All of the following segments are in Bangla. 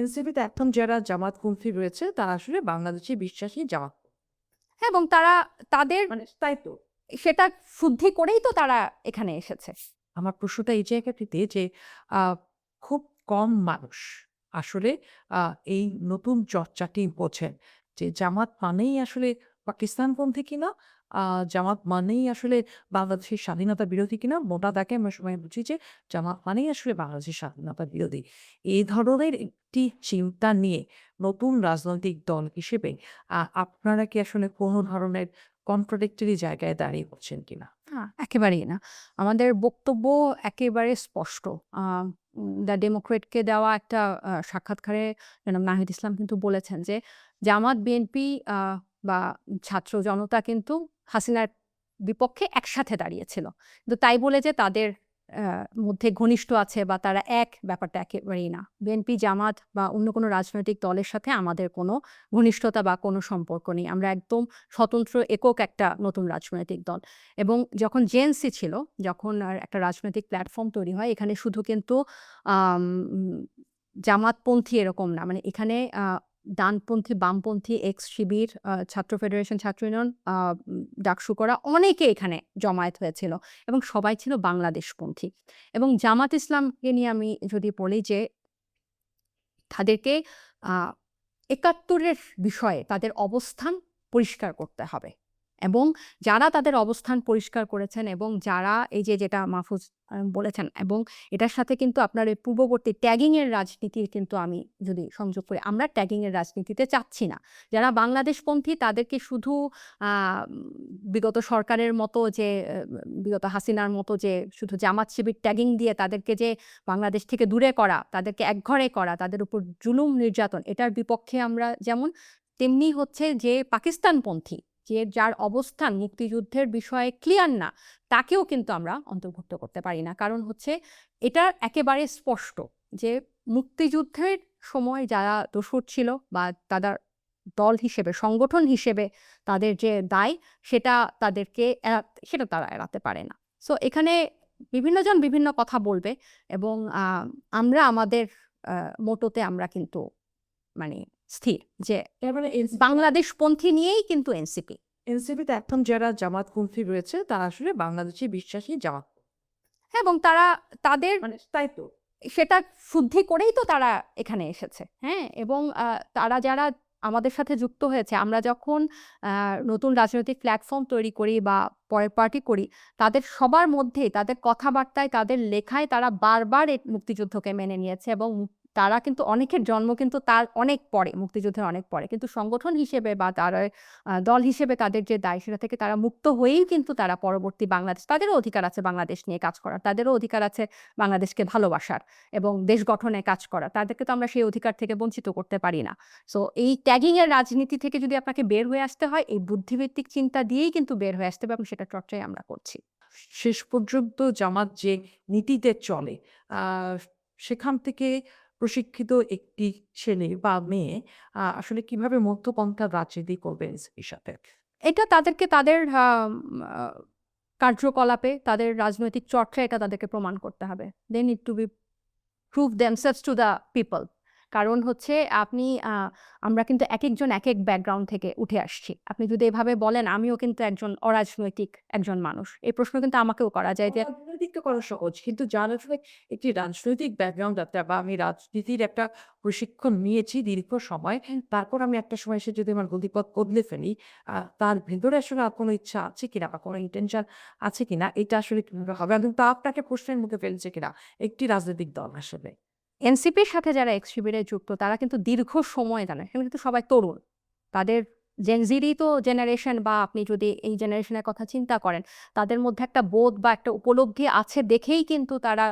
এনসিপিতে এখন যারা জামাতপন্থী রয়েছে তারা আসলে বাংলাদেশে বিশ্বাসী জামাত হ্যাঁ, এবং তারা তাদের মানে তাই তো। সেটা শুদ্ধি করেই তো তারা এখানে এসেছে। আমার প্রশ্নটা এই জায়গাটিতে যে আহ, খুব কম মানুষ আসলে আহ, এই নতুন চর্চাটি বোঝেন যে জামাত মানেই আসলে পাকিস্তানপন্থী কিনা জামাত মানেই আসলে বাংলাদেশের স্বাধীনতা বিরোধী কিনা মোটা দাগে আমরা সময় বুঝি যে জামাত মানেই আসলে বাংলাদেশের স্বাধীনতা বিরোধী। এই ধরনের একটি চিন্তা নিয়ে নতুন রাজনৈতিক দল হিসেবে আপনারা কি আসলে কোনো ধরনের কন্ট্রাডিক্টরি জায়গায় দাঁড়িয়ে পড়ছেন কিনা? একেবারেই না। আমাদের বক্তব্য একেবারে স্পষ্ট। দ্য ডেমোক্রেটকে দেওয়া একটা সাক্ষাৎকারে জনাব নাহিদ ইসলাম কিন্তু বলেছেন যে জামাত, বিএনপি বা ছাত্র জনতা কিন্তু হাসিনার বিপক্ষে একসাথে দাঁড়িয়েছিল। কিন্তু তাই বলে যে তাদের মধ্যে ঘনিষ্ঠ আছে বা তারা এক, ব্যাপারটা একেবারেই না। বিএনপি জামাত বা অন্য কোনো রাজনৈতিক দলের সাথে আমাদের কোনো ঘনিষ্ঠতা বা কোনো সম্পর্ক নেই। আমরা একদম স্বতন্ত্র, একক একটা নতুন রাজনৈতিক দল। এবং যখন জেএনসি ছিল, যখন একটা রাজনৈতিক প্ল্যাটফর্ম তৈরি হয়, এখানে শুধু কিন্তু জামাতপন্থী এরকম না। মানে এখানে ডানপন্থী, বামপন্থী এক্স শিবির ছাত্র ফেডারেশন ছাত্র ইউনিয়ন ডাকসু করা অনেকে এখানে জমায়েত হয়েছিল এবং সবাই ছিল বাংলাদেশপন্থী। এবং জামাত ইসলামকে নিয়ে আমি যদি বলি যে, তাদেরকে একাত্তরের বিষয়ে তাদের অবস্থান পরিষ্কার করতে হবে। এবং যারা তাদের অবস্থান পরিষ্কার করেছেন এবং যারা এই যে যেটা মাহফুজ বলেছেন এবং এটার সাথে কিন্তু আপনার এই পূর্ববর্তী ট্যাগিংয়ের রাজনীতির কিন্তু আমি যদি সংযোগ করি, আমরা ট্যাগিংয়ের রাজনীতিতে চাচ্ছি না। যারা বাংলাদেশপন্থী তাদেরকে শুধু বিগত সরকারের মতো যে বিগত হাসিনার মতো যে শুধু জামাত শিবির ট্যাগিং দিয়ে তাদেরকে যে বাংলাদেশ থেকে দূরে করা, তাদেরকে একঘরে করা, তাদের উপর জুলুম নির্যাতন, এটার বিপক্ষে আমরা যেমন, তেমনি হচ্ছে যে পাকিস্তানপন্থী যে যার অবস্থান মুক্তিযুদ্ধের বিষয়ে ক্লিয়ার না, তাকেও কিন্তু আমরা অন্তর্ভুক্ত করতে পারি না। কারণ হচ্ছে এটা একেবারে স্পষ্ট যে মুক্তিযুদ্ধের সময় যারা দোষর ছিল বা তাদের দল হিসেবে, সংগঠন হিসেবে তাদের যে দায়, সেটা তাদেরকে সেটা তারা এড়াতে পারে না। সো এখানে বিভিন্নজন বিভিন্ন কথা বলবে এবং আমরা আমাদের মোটোতে আমরা কিন্তু মানে স্থির। যে মানে বাংলাদেশপন্থী নিয়েই কিন্তু এনসিপি। এনসিপিতে এখন যারা জামাতপন্থী রয়েছে তারা আসলে বাংলাদেশে বিশ্বাসী জামাত। হ্যাঁ এবং তারা তাদের মানে তাই তো। সেটা শুদ্ধি করেই তো তারা এখানে এসেছে। হ্যাঁ এবং তারা যারা আমাদের সাথে যুক্ত হয়েছে আমরা যখন নতুন রাজনৈতিক প্ল্যাটফর্ম তৈরি করি বা পরের পার্টি করি তাদের সবার মধ্যে তাদের কথাবার্তায় তাদের লেখায় তারা বারবার মুক্তিযুদ্ধকে মেনে নিয়েছে এবং তারা কিন্তু অনেকের জন্ম কিন্তু তার অনেক পরে, মুক্তিযুদ্ধের অনেক পরে। কিন্তু সংগঠন হিসেবে বা তার দল হিসেবে তাদের যে দায়, সেটা থেকে তারা মুক্ত হয়েই কিন্তু তারা পরবর্তী বাংলাদেশ, তাদেরও অধিকার আছে বাংলাদেশ নিয়ে কাজ করার, তাদেরও অধিকার আছে বাংলাদেশকে ভালোবাসার এবং দেশ গঠনে কাজ করা তাদেরকে তো আমরা সেই অধিকার থেকে বঞ্চিত করতে পারি না। সো এই ট্যাগিং এর রাজনীতি থেকে যদি আপনাকে বের হয়ে আসতে হয়, এই বুদ্ধিভিত্তিক চিন্তা দিয়েই কিন্তু বের হয়ে আসতে হবে এবং সেটা চর্চাই আমরা করছি। শেষ পর্যন্ত জামাত যে নীতিতে চলে সেখান থেকে প্রশিক্ষিত একটি ছেলে বা মেয়ে আসলে কীভাবে মধ্যপন্থার রাজনীতি করবে এনসিপির সাথে? এটা তাদেরকে তাদের কার্যকলাপে, তাদের রাজনৈতিক চর্চা এটা তাদেরকে প্রমাণ করতে হবে। They need to be prove themselves to the people কারণ হচ্ছে আপনি আমরা কিন্তু এক একজন এক এক ব্যাকগ্রাউন্ড থেকে উঠে আসছি। আপনি যদি এভাবে বলেন, আমিও কিন্তু একজন অরাজনৈতিক একজন মানুষ। এই প্রশ্ন কিন্তু আমাকেও করা যায় যে রাজনৈতিক তো করা সহজ, কিন্তু যার আসলে একটি রাজনৈতিক ব্যাকগ্রাউন্ড আছে বা আমি রাজনীতির একটা প্রশিক্ষণ নিয়েছি দীর্ঘ সময়, তারপর আমি একটা সময় এসে যদি আমার গতিপথ বদলে ফেলি তার ভেতরে আসলে আর কোনো ইচ্ছা আছে কিনা বা কোনো ইন্টেনশন আছে কিনা, এটা আসলে কীভাবে হবে? এবং তা আপনাকে প্রশ্নের মুখে ফেলছে কিনা, একটি রাজনৈতিক দল আসলে। এনসিপির সাথে যারা এক্স শিবিরে যুক্ত, তারা কিন্তু দীর্ঘ সময় জানে। সেগুলো কিন্তু সবাই তরুণ। তাদের জেনজিরই তো জেনারেশন বা আপনি যদি এই জেনারেশনের কথা চিন্তা করেন, তাদের মধ্যে একটা বোধ বা একটা উপলব্ধি আছে দেখেই কিন্তু তারা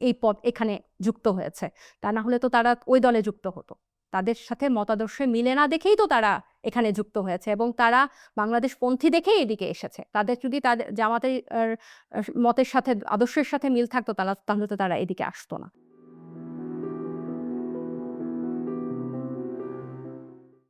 এই পদ এখানে যুক্ত হয়েছে। তা না হলে তো তারা ওই দলে যুক্ত হতো। তাদের সাথে মতাদর্শে মিলে না দেখেই তো তারা এখানে যুক্ত হয়েছে এবং তারা বাংলাদেশ পন্থী দেখেই এদিকে এসেছে। তাদের যদি তাদের জামাতের মতের সাথে, আদর্শের সাথে মিল থাকতো, তারা, তাহলে তো তারা এদিকে আসতো না।